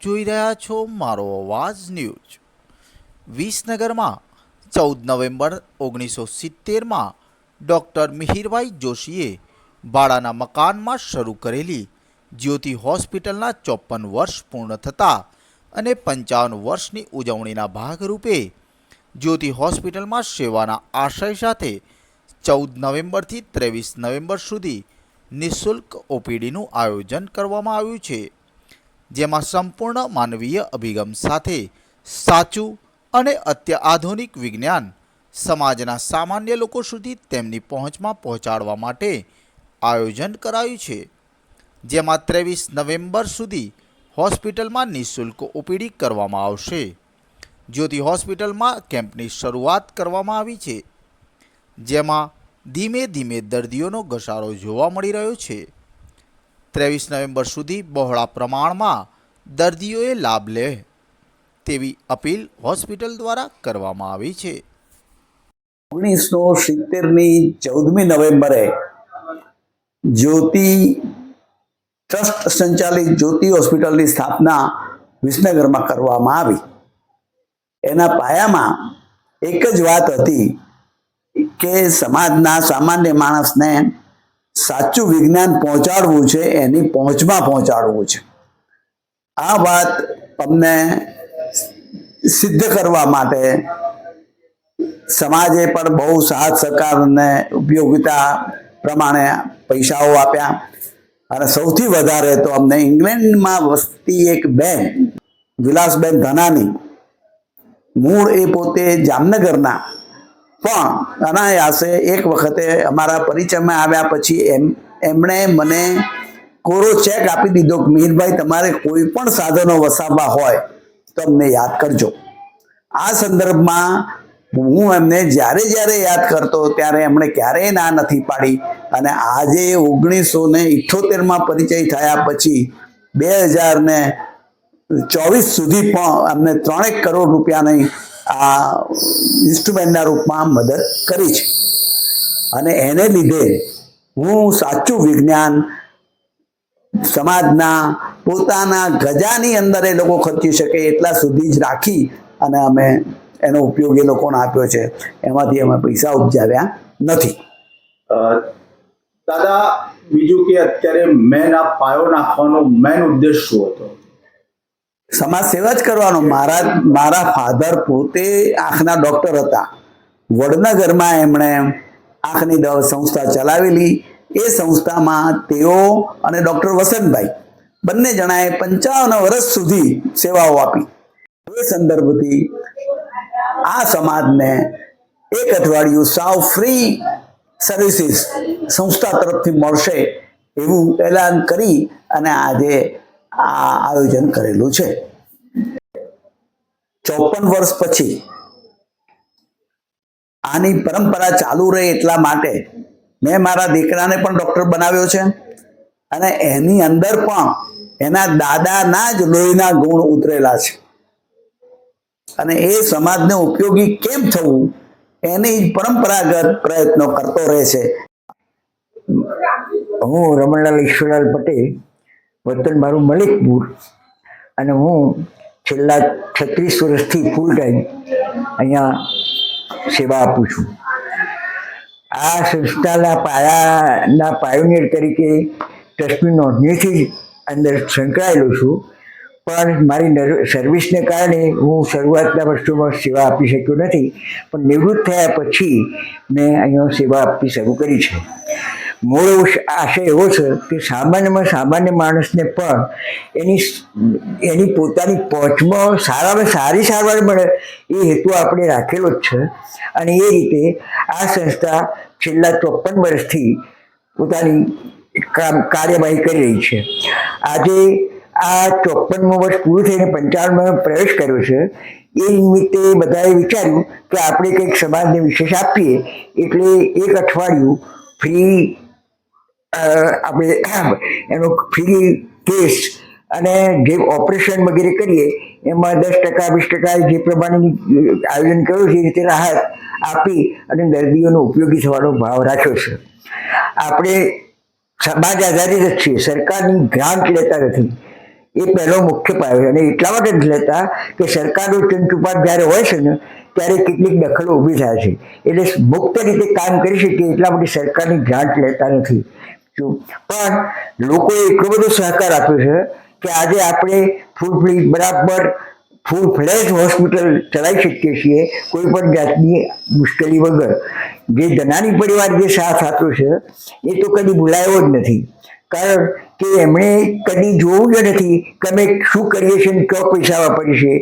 જોઈ રહ્યા છો મારો અવાજ ન્યૂઝ. વિસનગરમાં ચૌદ નવેમ્બર ઓગણીસો સિત્તેરમાં ડૉક્ટર મિહિરભાઈ જોશીએ ભાડાના મકાનમાં શરૂ કરેલી જ્યોતિ હોસ્પિટલના ચોપન વર્ષ પૂર્ણ થતાં અને પંચાવન વર્ષની ઉજવણીના ભાગરૂપે જ્યોતિ હોસ્પિટલમાં સેવાના આશય સાથે ચૌદ નવેમ્બરથી ત્રેવીસ નવેમ્બર સુધી નિઃશુલ્ક ઓપીડીનું આયોજન કરવામાં આવ્યું છે. જેમાં સંપૂર્ણ માનવીય અભિગમ સાથે સાચું અને અત્યાધુનિક વિજ્ઞાન સમાજના સામાન્ય લોકો સુધી તેમની પહોંચમાં પહોંચાડવા માટે આયોજન કરાયું છે. જેમાં ત્રેવીસ નવેમ્બર સુધી હોસ્પિટલમાં નિઃશુલ્ક ઓપીડી કરવામાં આવશે. જ્યોતિ હોસ્પિટલમાં કેમ્પની શરૂઆત કરવામાં આવી છે. જેમાં ધીમે ધીમે દર્દીઓનો ઘસારો જોવા મળી રહ્યો છે. ત્રેવીસ નવેમ્બર સુધી બહોળા પ્રમાણમાં દર્દીઓએ લાભ લે તેવી અપીલ હોસ્પિટલ દ્વારા કરવામાં આવી છે. ઓગણીસો સિત્તેરની ચૌદમી નવેમ્બરે જ્યોતિ ટ્રસ્ટ સંચાલિત જ્યોતિ હોસ્પિટલની સ્થાપના વિસનગરમાં કરવામાં આવી. એના પાયામાં એક જ વાત હતી કે સમાજના સામાન્ય માણસને સાચું વિજ્ઞાન પહોંચાડવું છે, એની પહોંચમાં પહોંચાડવું છે. આ વાત અમને સિદ્ધ કરવા માટે સમાજે પણ બહુ સાથ સહકાર અને ઉપયોગિતા પ્રમાણે પૈસાઓ આપ્યા. અને સૌથી વધારે તો અમને ઇંગ્લેન્ડમાં વસતી એક બેન, વિલાસબેન ધનાની, મૂળ એ પોતે જામનગરના પણ અનાયાસે એક વખતે અમારા પરિચયમાં આવ્યા પછી એમ, એમણે મને કોરો ચેક આપી દીધો કે મિહિરભાઈ, તમારે કોઈ પણ સાધનો વસાવવા હોય તો અમને યાદ કરજો. આ સંદર્ભમાં હું એમને જ્યારે જ્યારે યાદ કરતો ત્યારે એમણે ક્યારેય ના નથી પાડી અને આજે ઓગણીસો ને ઇઠ્ઠોતેરમાં પરિચય થયા પછી બે હજાર ને ચોવીસ સુધી પણ અમને ત્રણેક કરોડ રૂપિયાની આ ઇન્સ્ટ્રુમેન્ટના રૂપમાં મદદ કરી છે. અને એને લીધે હું સાચું વિજ્ઞાન સમાજના પોતાના ગજાની અંદર એ લોકો ખર્ચી શકે એટલા સુધી જ રાખી અને અમે એનો ઉપયોગ એ લોકોને આપ્યો છે. એમાંથી અમે પૈસા ઉપજાવ્યા નથી. દાદા, બીજું કે અત્યારે મેન આ પાયો નાખવાનો મેન ઉદ્દેશ શું હતો? સમાજ સેવા જ કરવાનો. મારા મારા ફાધર પોતે આંખના ડોક્ટર હતા. વડનગરમાં એમણે આંખની દવા સંસ્થા ચલાવેલી. એ સંસ્થામાં તેઓ અને ડોક્ટર વસંતભાઈ બંને જણાએ પંચાવન વર્ષ સુધી સેવાઓ આપી. એ સંદર્ભથી આ સમાજને એક અઠવાડિયું સાવ ફ્રી સર્વિસીસ સંસ્થા તરફથી મળશે એવું એલાન કરી અને આજે આયોજન કરેલું છે. ચોપન વર્ષ પછી આની પરંપરા ચાલુ રહે એટલા માટે મેં મારા દીકરાને પણ ડોક્ટર બનાવ્યો છે અને એની અંદર પણ એના દાદાના જ લોહીના ગુણ ઉતરેલા છે. અને એ સમાજને ઉપયોગી કેમ થવું એની પરંપરાગત પ્રયત્નો કરતો રહે છે. હું રમણલાલ ઈશ્વરલાલ પટેલ વતન મારું મલિકપુર. અને હું છેલ્લા છત્રીસ વર્ષથી ફૂલ ટાઈમ અહીંયા સેવા આપું છું. આ સંસ્થાના પાયાના પાયોનિયર તરીકે ટ્રસ્ટની નોંધણીથી જ અંદર સંકળાયેલો છું. પણ મારી સર્વિસને કારણે હું શરૂઆતના વર્ષોમાં સેવા આપી શક્યો નથી. પણ નિવૃત્ત થયા પછી મેં અહીંયા સેવા આપવી શરૂ કરી છે. મૂળ આશય એવો છે કે સામાન્યમાં સામાન્ય માણસને પણ એની એની પોતાની પહોંચમાં સારામાં સારી સારવાર મળે એ હેતુ આપણે રાખેલો જ છે. અને એ રીતે આ સંસ્થા છેલ્લા ચોપન વર્ષથી પોતાની કામ કાર્યવાહી કરી રહી છે. આજે આ ચોપનમું વર્ષ પૂરું થઈને પંચાવનમાં પ્રવેશ કર્યો છે. એ નિમિત્તે બધાએ વિચાર્યું કે આપણે કંઈક સમાજને વિશેષ આપીએ એટલે એક અઠવાડિયું ફ્રી આપણે એનો ફ્રી ટેસ્ટ અને જે ઓપરેશન વગેરે કરીએ, એમાં દસ ટકા, વીસ ટકા જે પ્રમાણેની આયોજન કર્યું છે, એ રાહત આપી અને દર્દીઓનો ઉપયોગી થવાનો ભાવ રાખ્યો છે. આપણે સમાજ આધારિત જ છીએ, સરકારની ગ્રાન્ટ લેતા નથી. એ પહેલો મુખ્ય પાયો છે અને એટલા માટે જ લેતા કે સરકારનો ચંચુપાત જ્યારે હોય છે ને, ત્યારે કેટલીક દખલો ઊભી થાય છે. એટલે મુક્ત રીતે કામ કરી શકીએ એટલા માટે સરકારની ગ્રાન્ટ લેતા નથી. જો પણ લોકોએ એટલો બધો સહકાર આપ્યો છે કે આજે આપણે ફૂલ ફ્લી બરાબર ફૂલ ફ્લેજ હોસ્પિટલ ચલાવી શકીએ છીએ કોઈ પણ જાતની મુશ્કેલી વગર. જે ધનાની પરિવાર જે સાથ આપ્યો છે, એ તો કદી ભૂલાયો જ નથી. કારણ કે એમણે કદી જોવું જ નથી કે અમે શું કરીએ છીએ ને કયો પૈસા વાપરીએ છીએ.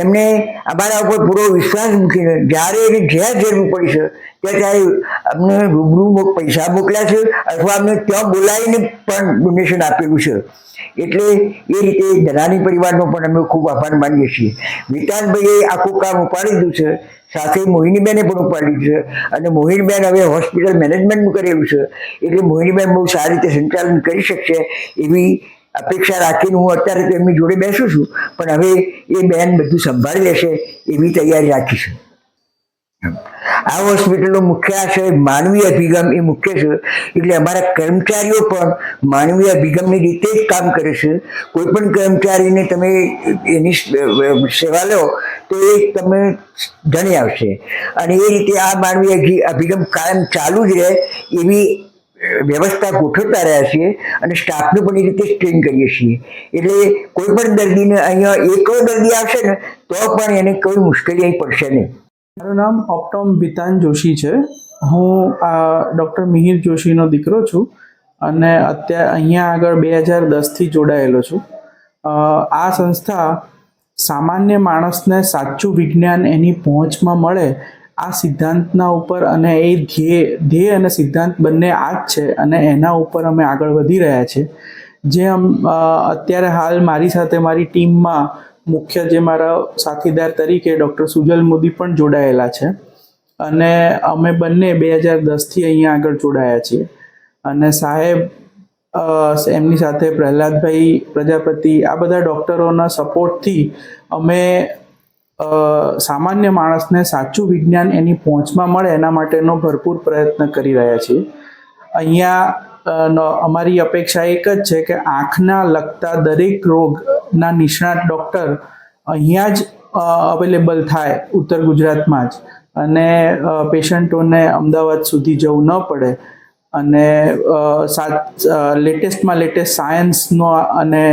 એમને અમારા ઉપર પૂરો વિશ્વાસ મૂકીને, જ્યારે એને જ્યાં જરૂર પડી છે ત્યાં ત્યારે અમને રૂબરૂ પૈસા મોકલ્યા છે, અથવા અમને ત્યાં બોલાવીને પણ ડોનેશન આપેલું છે. એટલે એ રીતે ધનાની પરિવારનો પણ અમે ખૂબ આભાર માનીએ છીએ. વિતાનભાઈએ આખું કામ ઉપાડી દીધું છે, સાથે મોહિનીબેને પણ ઉપાડી દીધું છે, અને મોહિનીબેન હવે હોસ્પિટલ મેનેજમેન્ટનું કરેલું છે. એટલે મોહિનીબેન બહુ સારી રીતે સંચાલન કરી શકશે એવી અપેક્ષા રાખીને હું અત્યારે એમની જોડે બેસું છું, પણ હવે એ બેન બધું સંભાળી લેશે, એવી તૈયારી રાખીશું. આ હોસ્પિટલનો મુખ્ય આશય માનવીય અભિગમ એ મુખ્ય છે, એટલે અમારા કર્મચારીઓ પણ માનવીય અભિગમની રીતે જ કામ કરે છે. કોઈ પણ કર્મચારીને તમે એની સેવા લો, તો એ તમે ધણી આવશે. અને એ રીતે આ માનવીય અભિ- અભિગમ કાયમ ચાલુ જ રહે એવી વ્યવસ્થા ગોઠવતા રહ્યા છીએ અને સ્ટાફને પણ એ રીતે ટ્રેન કરીએ છીએ. એટલે કોઈ પણ દર્દીને અહીંયા એક દર્દી આવશે ને, તો પણ એને કોઈ મુશ્કેલી અહીં પડશે નહીં. મારું નામ ઓપ્ટોમ બિતાન જોશી છે. હું આ ડૉક્ટર મિહિર જોશીનો દીકરો છું અને અત્યારે અહીંયા આગળ બે હજાર દસથી જોડાયેલો છું. આ સંસ્થા સામાન્ય માણસને સાચું વિજ્ઞાન એની પહોંચમાં મળે આ સિદ્ધાંતના ઉપર અને એ ધ્યેય ધ્યેય અને સિદ્ધાંત બંને આ જ છે અને એના ઉપર અમે આગળ વધી રહ્યા છીએ જે અત્યારે હાલ મારી સાથે મારી ટીમમાં મુખ્ય જે મારા સાથીદાર તરીકે ડૉક્ટર સુજલ મોદી પણ જોડાયેલા છે. અને અમે બંને બે હજાર દસથી અહીંયા આગળ જોડાયા છીએ. અને સાહેબ એમની સાથે પ્રહલાદભાઈ પ્રજાપતિ આ બધા ડૉક્ટરોના સપોર્ટથી અમે સામાન્ય માણસને સાચું વિજ્ઞાન એની પહોંચમાં મળે એના માટેનો ભરપૂર પ્રયત્ન કરી રહ્યા છીએ. અહીંયા અમારી અપેક્ષા એક જ છે કે આંખના લગતા દરેક રોગના નિષ્ણાત ડૉક્ટર અહીંયા જ અવેલેબલ થાય ઉત્તર ગુજરાતમાં જ. અને પેશન્ટોને અમદાવાદ સુધી જવું ન પડે. અને સાત લેટેસ્ટમાં લેટેસ્ટ સાયન્સનો અને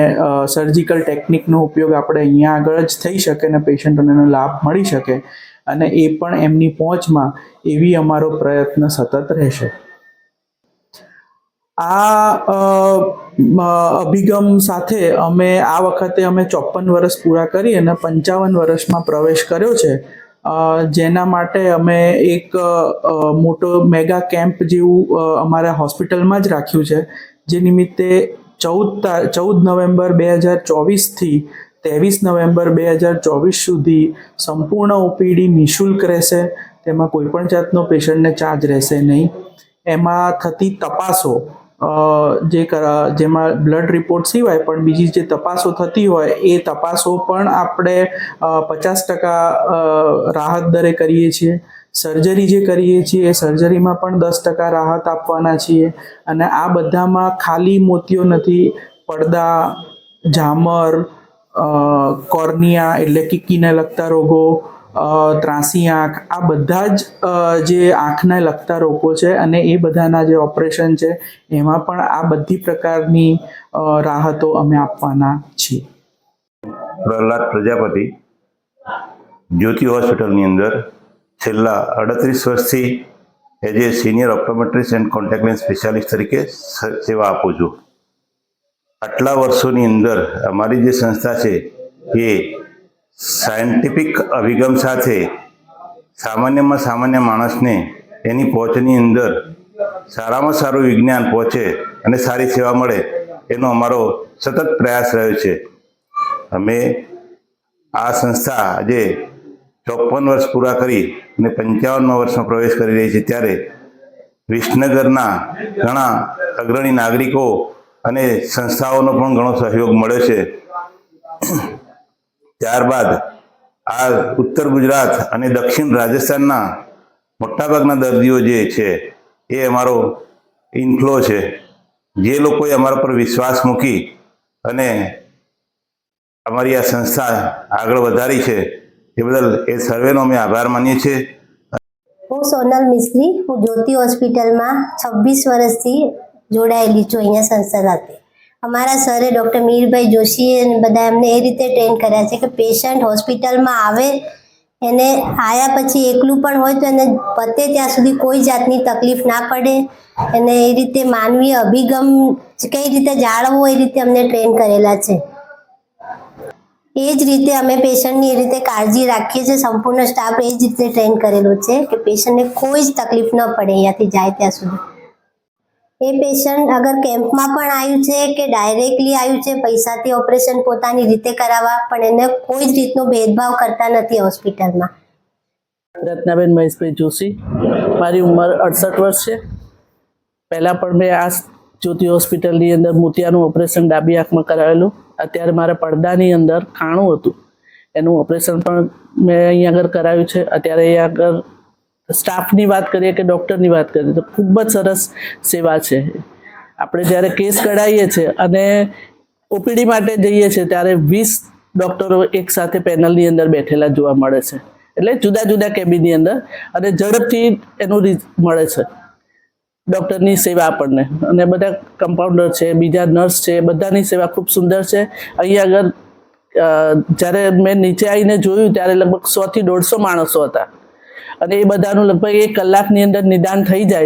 સર્જિકલ ટેકનિકનો ઉપયોગ આપણે અહીંયા આગળ જ થઈ શકે અને પેશન્ટોને એનો લાભ મળી શકે. અને એ પણ એમની પહોંચમાં એવી અમારો પ્રયત્ન સતત રહેશે. આ અભિગમ સાથે અમે આ વખતે અમે ચોપન વર્ષ પૂરા કરી અને પંચાવન વર્ષમાં પ્રવેશ કર્યો છે. જેના માટે અમે એક મોટો મેગા કેમ્પ જેવું અમારા હોસ્પિટલમાં જ રાખ્યું છે. જે નિમિત્તે ચૌદ ચૌદ નવેમ્બર બે હજાર ચોવીસથી ત્રેવીસ નવેમ્બર બે હજાર ચોવીસ સુધી સંપૂર્ણ ઓપીડી નિઃશુલ્ક રહેશે. તેમાં કોઈપણ જાતનો પેશન્ટને ચાર્જ રહેશે નહીં. એમાં થતી તપાસો જે કરા, જેમાં બ્લડ રિપોર્ટ સિવાય પણ બીજી જે તપાસો થતી હોય, એ તપાસો પણ આપણે પચાસ ટકા રાહત દરે કરીએ છીએ. સર્જરી જે કરીએ છીએ સર્જરીમાં પણ દસ ટકા રાહત આપવાના છીએ. અને આ બધામાં ખાલી મોતિયો નથી, પડદા, ઝામર કોર્નિયા એટલે કિકીને લગતા રોગો ત્રાંસી આંખ. આ બધા જ જે આંખને લગતા રોગો છે અને એ બધાના જે ઓપરેશન છે, એમાં પણ આ બધી પ્રકારની રાહતો અમે આપવાના છીએ. પ્રહલાદ પ્રજાપતિ, જ્યોતિ હોસ્પિટલની અંદર છેલ્લા અડત્રીસ વર્ષથી as a senior optometrist and contact lens specialist તરીકે સેવા આપું છું. આટલા વર્ષોની અંદર અમારી જે સંસ્થા છે, એ સાયન્ટિફિક અભિગમ સાથે સામાન્યમાં સામાન્ય માણસને એની પહોંચની અંદર સારામાં સારું વિજ્ઞાન પહોંચે અને સારી સેવા મળે, એનો અમારો સતત પ્રયાસ રહ્યો છે. અમે આ સંસ્થા આજે ચોપન વર્ષ પૂરા કરી અને પંચાવનમાં વર્ષમાં પ્રવેશ કરી રહી છે. ત્યારે વિસનગરના ઘણા અગ્રણી નાગરિકો અને સંસ્થાઓનો પણ ઘણો સહયોગ મળ્યો છે. ત્યારબાદ આ ઉત્તર ગુજરાત અને દક્ષિણ રાજસ્થાનના મોટાભાગના દર્દીઓ જે છે, એ અમારો ઇન્ફ્લો છે. જે લોકોએ અમારા પર વિશ્વાસ મૂકી અને અમારી આ સંસ્થા આગળ વધારી છે, એ બદલ એ સર્વેનો અમે આભાર માનીએ છીએ. હું સોનલ મિસ્ત્રી, હું જ્યોતિ હોસ્પિટલમાં છવ્વીસ વર્ષથી જોડાયેલી છું અહીંયા સંસ્થા સાથે અમારા સરે ડૉક્ટર મીરભાઈ જોશીએ અને બધા એમને એ રીતે ટ્રેન કર્યા છે કે પેશન્ટ હોસ્પિટલમાં આવે, એને આવ્યા પછી એકલું પણ હોય તો એને પતે ત્યાં સુધી કોઈ જાતની તકલીફ ના પડે. એને એ રીતે માનવીય અભિગમ કઈ રીતે જાળવવો એ રીતે અમને ટ્રેન કરેલા છે. એ જ રીતે અમે પેશન્ટની એ રીતે કાળજી રાખીએ છીએ. સંપૂર્ણ સ્ટાફ એ જ રીતે ટ્રેન કરેલો છે કે પેશન્ટને કોઈ જ તકલીફ ન પડે અહીંયાથી જાય ત્યાં સુધી. એ પેશન્ટ અગર કેમ્પમાં પણ આવ્યું છે કે ડાયરેક્ટલી આવ્યું છે, પૈસાથી ઓપરેશન પોતાની રીતે કરાવવા, પણ એને કોઈ જ રીતનો ભેદભાવ કરતા નથી હોસ્પિટલમાં. રત્નાબેન મહેશભાઈ જોશી. મારી ઉંમર અડસઠ વર્ષ છે. પહેલાં પણ મેં આ જ્યોતિ હોસ્પિટલની અંદર મોતિયાનું ઓપરેશન ડાબી આંખમાં કરાવેલું. અત્યારે મારા પડદાની અંદર ખાણું હતું. એનું ઓપરેશન પણ મેં અહીંયા આગળ કરાવ્યું છે. અત્યારે અહીંયા આગળ સ્ટાફની વાત કરીએ કે ડૉક્ટરની વાત કરીએ, તો ખૂબ જ સરસ સેવા છે. આપણે જ્યારે કેસ કઢાવીએ છીએ અને ઓપીડી માટે જઈએ છીએ ત્યારે વીસ ડૉક્ટરો એક સાથે પેનલની અંદર બેઠેલા જોવા મળે છે. એટલે જુદા જુદા કેબિનની અંદર અને ઝડપથી એનું રીત મળે છે. ડૉક્ટરની સેવા આપણને. અને બધા કમ્પાઉન્ડર છે, બીજા નર્સ છે, બધાની સેવા ખૂબ સુંદર છે. અહીંયા આગળ જ્યારે મેં નીચે આવીને જોયું, ત્યારે લગભગ સોથી દોઢસો માણસો હતા. અને એ બધાનું લગભગ એક કલાકની અંદર નિદાન થઈ જાય